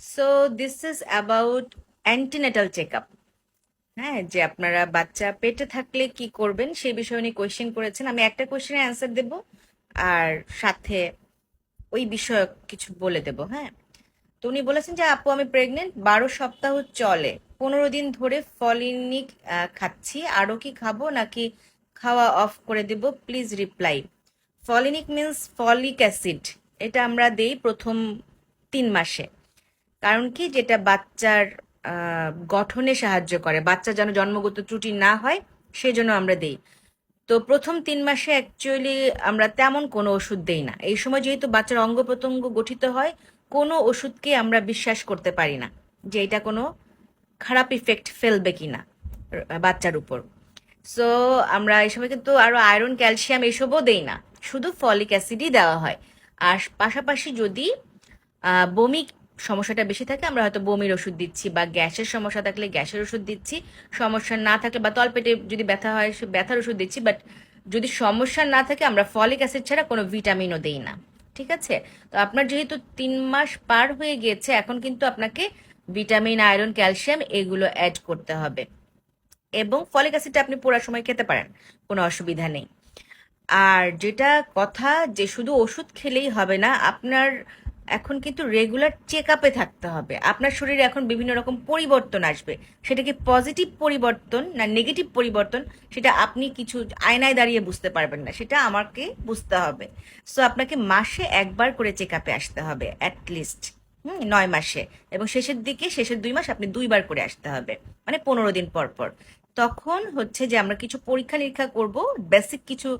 So this is about antenatal check up হ্যাঁ যে আপনারা বাচ্চা পেটে থাকলে কি করবেন, সেই বিষয়ে উনি কোয়েশ্চেন করেছেন। আমি একটা কোয়েশ্চেনের অ্যান্সার দেব, আর সাথে ওই বিষয়ক কিছু বলে দেব হ্যাঁ? তো উনি বলেছেন যে, আপু, আমি প্রেগনেন্ট বারো সপ্তাহ চলে। পনেরো দিন ধরে ফলিনিক খাচ্ছি। আরও কি খাব নাকি খাওয়া অফ করে দেব? Please reply folinic means folic acid এটা আমরা দেই প্রথম তিন মাসে। কারণ কি? যেটা বাচ্চার গঠনে সাহায্য করে। বাচ্চা যেন জন্মগত ত্রুটি না হয় সেই জন্য আমরা দেই। তো প্রথম তিন মাসে অ্যাকচুয়ালি আমরা তেমন কোনো ওষুধ দেই না। এই সময় যেহেতু বাচ্চার অঙ্গ প্রত্যঙ্গ গঠিত হয়, কোনো ওষুধকে আমরা বিশ্বাস করতে পারি না যে এটা কোনো খারাপ ইফেক্ট ফেলবে কি না, বাচ্চার উপর। সো আমরা এই সময় কিন্তু আরও আয়রন ক্যালসিয়াম এসবও দেই না। শুধু ফলিক অ্যাসিডই দেওয়া হয়। আর পাশাপাশি যদি বমি সমস্যাটা বেশি থাকে, আমরা হয়তো বমির ওষুধ দিচ্ছি বা গ্যাসের সমস্যা থাকলে গ্যাসের ওষুধ দিচ্ছি, সমস্যা না থাকলে বা তলপেটে যদি ব্যথা হয় সে ব্যথার ওষুধ দিচ্ছি বাট যদি সমস্যা না থাকে আমরা ফলিক অ্যাসিড ছাড়া কোনো ভিটামিনও দেই না, ঠিক আছে? তো আপনার যেহেতু তিন মাস পার হয়ে গিয়েছে, এখন কিন্তু আপনাকে ভিটামিন, আয়রন, ক্যালসিয়াম এগুলো অ্যাড করতে হবে। এবং ফলিক অ্যাসিডটা আপনি পুরো সময় খেতে পারেন, কোনো অসুবিধা নেই। আর যেটা কথা যে শুধু ওষুধ খেলেই হবে না, আপনার এখন কিন্তু রেগুলার চেক আপে থাকতে হবে। আপনার শরীরে এখন বিভিন্ন রকম পরিবর্তন আসবে। সেটা কি পজিটিভ পরিবর্তন না নেগেটিভ পরিবর্তন, সেটা আপনি কিছু আয়নায় দাঁড়িয়ে বুঝতে পারবেন না। সেটা আমাকে বুঝতে হবে। সো আপনাকে মাসে একবার করে চেক আপে আসতে হবে অ্যাটলিস্ট হুম, নয় মাসে। এবং শেষের দিকে, শেষের দুই মাস আপনি দুইবার করে আসতে হবে মানে পনেরো দিন পর পর। তখন হচ্ছে যে আমরা কিছু পরীক্ষা নিরীক্ষা করব বেসিক কিছু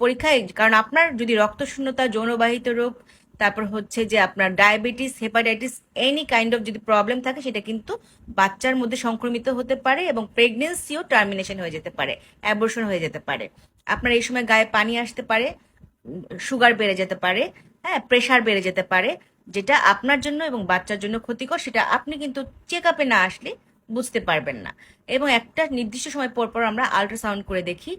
পরীক্ষায়, কারণ আপনার যদি রক্তশূন্যতা, যৌনবাহিত রোগ তারপর হচ্ছে যে আপনার diabetes, hepatitis any kind of যদি প্রবলেম থাকে, সেটা কিন্তু বাচ্চার মধ্যে সংক্রমিত হতে পারে এবং প্রেগনেন্সিও টার্মিনেশন হয়ে যেতে পারে অ্যাবর্শন হয়ে যেতে পারে। আপনার এই সময় গায়ে পানি আসতে পারে সুগার বেড়ে যেতে পারে হ্যাঁ প্রেশার বেড়ে যেতে পারে, যেটা আপনার জন্য এবং বাচ্চার জন্য ক্ষতিকর, সেটা আপনি কিন্তু চেক আপে না আসলে বুঝতে পারবেন না। এবং একটা নির্দিষ্ট সময় পর পর আমরা আল্ট্রাসাউন্ড করে দেখি,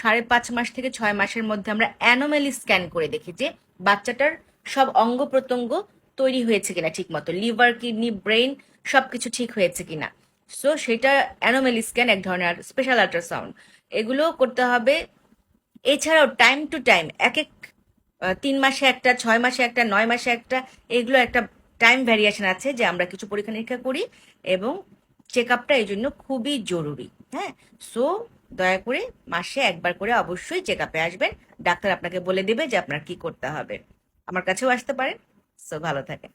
সাড়ে পাঁচ মাস থেকে ছয় মাসের মধ্যে আমরা অ্যানোমেলি স্ক্যান করে দেখি যে বাচ্চাটার সব অঙ্গ প্রত্যঙ্গ তৈরি হয়েছে কিনা ঠিক মতো লিভার, কিডনি ব্রেন সবকিছু ঠিক হয়েছে কিনা? সো সেটা অ্যানোমেলি স্ক্যান, এক ধরনের স্পেশাল আল্ট্রাসাউন্ড। এগুলো করতে হবে। এছাড়াও টাইম টু টাইম এক এক তিন মাসে একটা, ছয় মাসে একটা, নয় মাসে একটা, এগুলো একটা টাইম ভ্যারিয়েশন আছে যে আমরা কিছু পরীক্ষা নিরীক্ষা করি এবং চেক আপটা এই জন্য খুবই জরুরি হ্যাঁ? সো দয়া করে মাসে একবার করে অবশ্যই চেক আপে আসবেন। ডাক্তার আপনাকে বলে দেবে যে আপনার কি করতে হবে। আমার কাছেও আসতে পারেন। সো ভালো থাকেন।